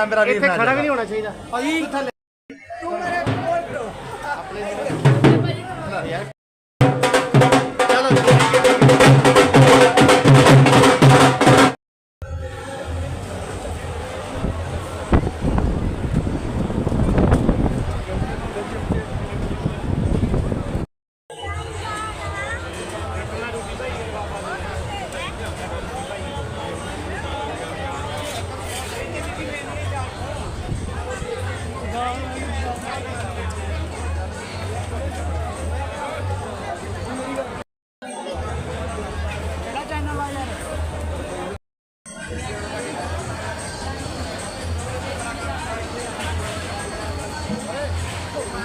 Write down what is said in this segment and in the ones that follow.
Camera ਵੀ ਇੱਥੇ ਖੜਾ ਵੀ ਨਹੀਂ ਹੋਣਾ ਚਾਹੀਦਾ। ਭਾਜੀ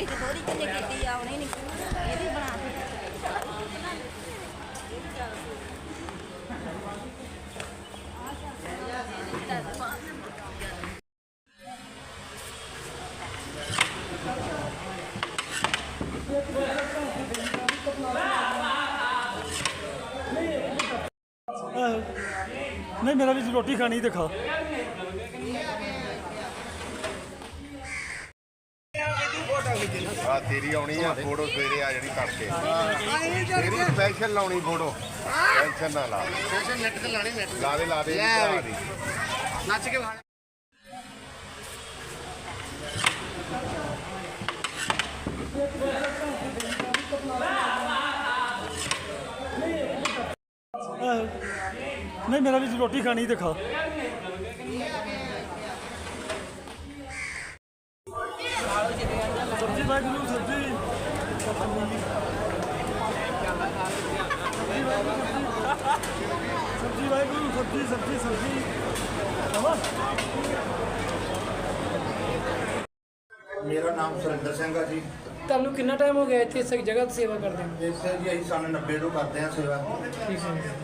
ਮੇਰੀ ਤੇ ਦੋਰੀ ਕਿੰਨੇ ਕੀਤੀ ਆ ਉਹਨੇ ਨਹੀਂ ਇਹ ਵੀ ਬਣਾ ਦਿੱਤੀ ਨਹੀਂ, ਮੇਰਾ ਵੀ ਰੋਟੀ ਖਾਣੀ ਤੇ ਆ, ਤੇਰੀ ਆਉਣੀ ਆ ਫੋਟੋ ਸਵੇਰੇ ਆ ਜਾਣੀ ਤੜਕੇ। ਤੇਰੀ ਸਪੈਸ਼ਲ ਲਾਉਣੀ ਫੋਟੋ। ਟੈਨਸ਼ਨ ਨਾ ਲਾ। ਸਪੈਸ਼ਲ ਨੈਟ ਤੇ ਲਾਣੀ ਨੈਟ ਲਾ ਦੇ। ਲਾ ਦੇ ਨੱਚ ਕੇ ਵਿਖਾ। ਨਹੀਂ, ਮੇਰਾ ਵੀ ਰੋਟੀ ਖਾਣੀ ਤੇ ਖਾ ਵਾਹਿਗੁਰੂ ਸਬਜ਼ੀ ਸਬਜ਼ੀ ਵਾਹਿਗੁਰੂ ਸਬਜ਼ੀ ਸਬਜ਼ੀ ਸਬਜ਼ੀ ਆਵਾ ਮੇਰਾ ਨਾਮ ਸੁਰਿੰਦਰ ਸਿੰਘ ਆ ਜੀ। ਤੁਹਾਨੂੰ ਕਿੰਨਾ ਟਾਈਮ ਹੋ ਗਿਆ ਇੱਥੇ ਇਸ ਜਗ੍ਹਾ ਤੇ ਸੇਵਾ ਕਰਦੇ ਹੋ ਇਸੇ ਜੀ ਅਸੀਂ ਸਨ 90 ਤੋਂ ਕਰਦੇ ਹਾਂ ਸੇਵਾ। ਠੀਕ ਹੈ।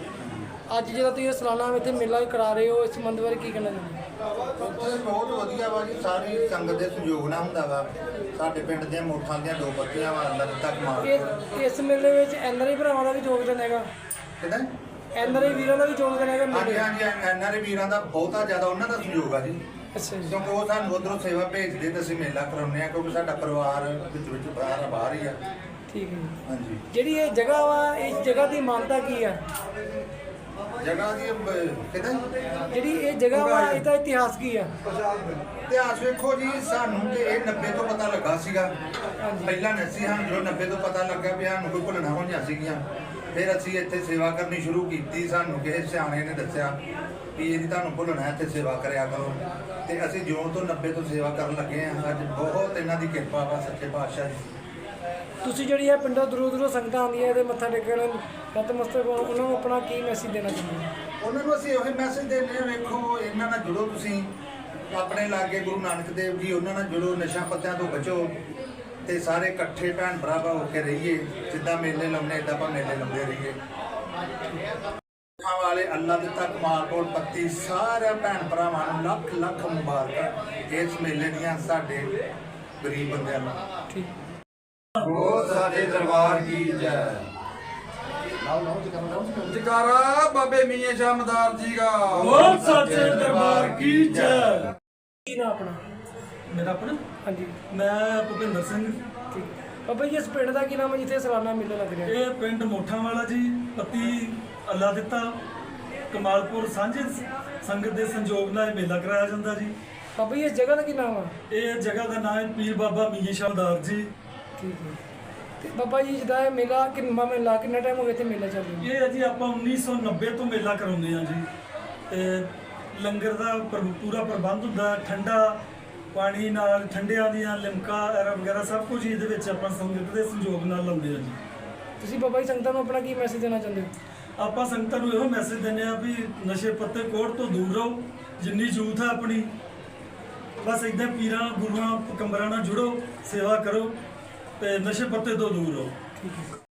ਅੱਜ ਜਿਹੜਾ ਤੁਸੀਂ ਇਹ ਸਾਲਾਨਾ ਇੱਥੇ ਮੇਲਾ ਕਰਾ ਰਹੇ ਹੋ ਇਸ ਸੰਬੰਧ ਬਾਰੇ ਕੀ ਕਹਿਣਾ ਚਾਹੁੰਦੇ ਹੋ? ਉੱਥੇ ਬਹੁਤ ਵਧੀਆ ਵਾ ਜੀ ਸਾਰੀ ਸੰਗਤ ਦੇ ਸਹਿਯੋਗ ਨਾਲ ਹੁੰਦਾ ਵਾ। ਸਾਡੇ ਪਿੰਡ ਦੀਆਂ ਮੋਠਾਂ ਦੀਆਂ ਦੋ ਬੱਤੀਆਂ ਵਾ ਅੰਦਰ ਤੱਕ ਮਾਰ ਇਹ ਇਸ ਮੇਲੇ ਵਿੱਚ ਐਨਆਰਆਈ ਭਰਾਵਾਂ ਦਾ ਵੀ ਯੋਗਦਾਨ ਹੈਗਾ। ਕਿਦਾਂ ਐਨਆਰਆਈ ਵੀਰਾਂ ਦਾ ਵੀ ਯੋਗਦਾਨ ਹੈਗਾ ਹਾਂਜੀ ਮੇਲੇ ਹਾਂਜੀ ਐਨਆਰਏ ਵੀਰਾਂ ਦਾ ਬਹੁਤਾ ਜ਼ਿਆਦਾ ਉਹਨਾਂ ਦਾ ਸਹਿਯੋਗ ਆ ਜੀ। ਅੱਛਾ ਜੀ। ਕਿਉਂਕਿ ਉਹ ਸਾਨੂੰ ਉਧਰੋਂ ਸੇਵਾ ਭੇਜਦੇ ਤੇ ਅਸੀਂ ਮੇਲਾ ਕਰਾਉਂਦੇ ਆ ਕਿਉਂਕਿ ਸਾਡਾ ਪਰਿਵਾਰ ਵਿੱਚ ਵਿੱਚ ਬਾਹਰ ਬਾਹਰ ਹੀ ਆ। ਠੀਕ ਹੈ ਜੀ। ਹਾਂਜੀ। ਜਿਹੜੀ ਇਹ ਜਗ੍ਹਾ ਵਾ ਇਸ ਜਗ੍ਹਾ ਦੀ ਮਾਨਤਾ ਕੀ ਆ? ਜਗ੍ਹਾ ਦੀ ਕਿਦਾਂ ਜਿਹੜੀ ਇਹ ਜਗ੍ਹਾ ਵਾ ਇਹਦਾ ਇਤਿਹਾਸ ਕੀ ਆ? ਇਤਿਹਾਸ ਵੇਖੋ ਜੀ ਸਾਨੂੰ ਤੇ ਇਹ 90 ਤੋਂ ਪਤਾ ਲੱਗਾ ਸੀਗਾ। ਪਹਿਲਾਂ ਨਹੀਂ ਸੀ ਸਾਨੂੰ ਜਦੋਂ 90 ਤੋਂ ਪਤਾ ਲੱਗਾ ਵੀ ਸਾਨੂੰ ਕੋਈ ਭੁੱਲਣਾ ਹੋਈਆਂ ਸੀਗੀਆਂ। ਫਿਰ ਅਸੀਂ ਇੱਥੇ ਸੇਵਾ ਕਰਨੀ ਸ਼ੁਰੂ ਕੀਤੀ ਸਾਨੂੰ ਕਿਸੇ ਸਿਆਣੇ ਨੇ ਦੱਸਿਆ ਵੀ ਇਹਦੀ ਤੁਹਾਨੂੰ ਭੁੱਲਣਾ ਇੱਥੇ ਸੇਵਾ ਕਰਿਆ ਕਰੋ। ਤੇ ਅਸੀਂ ਜਿਉਂ ਤੋਂ 90 ਤੋਂ ਸੇਵਾ ਕਰਨ ਲੱਗੇ ਆ ਅੱਜ ਬਹੁਤ ਇਹਨਾਂ ਦੀ ਕਿਰਪਾ ਵਾ ਸੱਚੇ ਪਾਤਸ਼ਾਹ ਦੀ। ਤੁਸੀਂ ਜਿਹੜੀ ਇਹ ਪਿੰਡੋਂ ਦੂਰੋਂ ਦੂਰੋਂ ਸੰਗਤਾਂ ਆਉਂਦੀਆਂ ਇਹਦੇ ਮੱਥਾ ਟੇਕਣ ਨਤਮਸਤਕ ਹੋਣ, ਉਹਨਾਂ ਨੂੰ ਆਪਣਾ ਕੀ ਮੈਸੇਜ ਦੇਣਾ ਚਾਹੁੰਦੇ ਹੋ? ਉਹਨਾਂ ਨੂੰ ਅਸੀਂ ਇਹੋ ਮੈਸੇਜ ਦਿੰਦੇ ਹਾਂ ਵੇਖੋ ਇਹਨਾਂ ਨਾਲ ਜੁੜੋ ਤੁਸੀਂ। ਆਪਣੇ ਲਾਗੇ ਗੁਰੂ ਨਾਨਕ ਦੇਵ ਜੀ ਉਹਨਾਂ ਨਾਲ ਜੁੜੋ ਨਸ਼ਾ ਪੱਤਿਆਂ ਤੋਂ ਬਚੋ ਤੇ ਸਾਰੇ ਇਕੱਠੇ ਭੈਣ ਭਰਾ ਹੋ ਕੇ ਰਹੀਏ ਜਿੱਦਾਂ ਮੇਲੇ ਲਾਉਂਦੇ ਇਦਾਂ ਆਪਾਂ ਮੇਲੇ ਲਾਉਂਦੇ ਰਹੀਏ। ਵਾਲੇ ਅੱਲਾ ਦਿੱਤਾ ਕਮਾਲ ਕੋਲ ਪੱਤੀ ਸਾਰੇ ਭੈਣ ਭਰਾਵਾਂ ਨੂੰ ਲੱਖ ਲੱਖ ਮੁਬਾਰਕਾਂ ਇਸ ਮੇਲੇ ਦੀਆਂ ਸਾਡੇ ਗਰੀਬ ਬੰਦਿਆਂ ਨੂੰ। ਠੀਕ। ਬਹੁਤ ਸਾਡੇ ਦਰਬਾਰ ਕੀ ਜੈ। ਜਕਾਰਾ ਬਾਬੇ ਮੀਆਂ ਸ਼ਾਮਦਾਰ ਜੀ ਦਾ। ਬੋਲ ਸੱਚੇ ਦਰਬਾਰ ਕੀ ਜੈ। ਕੀ ਨਾ ਆਪਣਾ? ਮੇਰਾ ਆਪਣਾ? ਹਾਂਜੀ। ਮੈਂ ਭੁਪਿੰਦਰ ਸਿੰਘ। ਬਾਬਾ ਜੀ ਇਸ ਪਿੰਡ ਦਾ ਕੀ ਨਾਮ ਹੈ ਜਿੱਥੇ ਸਾਲਾਨਾ ਮੇਲਾ ਲੱਗ ਰਿਹਾ ਇਹ ਪਿੰਡ ਮੋਠਾਂ ਵਾਲਾ ਜੀ ਪਤੀ ਅੱਲਾ ਦਿੱਤਾ। ਕਮਾਲਪੁਰ ਸਾਂਝੇ ਸੰਗਤ ਦੇ ਸੰਯੋਗ ਨਾਲ ਇਹ ਮੇਲਾ ਕਰਾਇਆ ਜਾਂਦਾ ਜੀ। ਬਾਬਾ ਜੀ ਇਸ ਜਗ੍ਹਾ ਦਾ ਕੀ ਨਾਮ ਆ? ਇਹ ਜਗ੍ਹਾ ਦਾ ਨਾਮ ਹੈ ਪੀਰ ਬਾਬਾ ਮੀਆਂ ਸ਼ਾਹਦਾਰ ਜੀ। ਠੀਕ ਹੈ। ਤੇ ਬਾਬਾ ਜੀ ਜਿਹਦਾ ਇਹ ਮੇਲਾ ਕਿੰਨਾ ਮੇਲਾ ਕਿੰਨਾ ਟਾਈਮ ਹੋ ਗਿਆ ਇੱਥੇ ਮੇਲਾ ਚੱਲ ਰਿਹਾ? ਇਹ ਹੈ ਜੀ ਆਪਾਂ 1990 ਤੋਂ ਮੇਲਾ ਕਰਾਉਂਦੇ ਆ ਜੀ। ਤੇ ਲੰਗਰ ਦਾ ਪਰ- ਪੂਰਾ ਪ੍ਰਬੰਧ ਹੁੰਦਾ ਠੰਡਾ ਪਾਣੀ ਨਾਲ ਠੰਡਿਆਂ ਦੀਆਂ ਲਿਮਕਾ ਐਰਾ ਵਗੈਰਾ ਸਭ ਕੁਝ ਇਹਦੇ ਵਿੱਚ ਆਪਾਂ ਸੰਗਤ ਦੇ ਸੰਯੋਗ ਨਾਲ ਲਾਉਂਦੇ ਆ ਜੀ। ਤੁਸੀਂ ਬਾਬਾ ਜੀ ਸੰਗਤਾਂ ਨੂੰ ਆਪਣਾ ਕੀ ਮੈਸੇਜ ਦੇਣਾ ਚਾਹੁੰਦੇ ਹੋ? ਆਪਾਂ ਸੰਗਤਾਂ ਨੂੰ ਇਹੋ ਮੈਸੇਜ ਦਿੰਦੇ ਆ ਵੀ ਨਸ਼ੇ ਪੱਤੇ ਕੋੜ ਤੋਂ ਦੂਰ ਰਹੋ ਜਿੰਨੀ ਯੂਥ ਹੈ ਆਪਣੀ। ਬਸ ਇਦਾਂ ਪੀਰਾਂ ਗੁਰੂਆਂ ਕੰਬਰਾਂ ਨਾਲ ਜੁੜੋ ਸੇਵਾ ਕਰੋ। ਤੇ ਨਸ਼ੇ ਪੱਤੇ ਤੋਂ ਦੂਰ ਰਹੋ।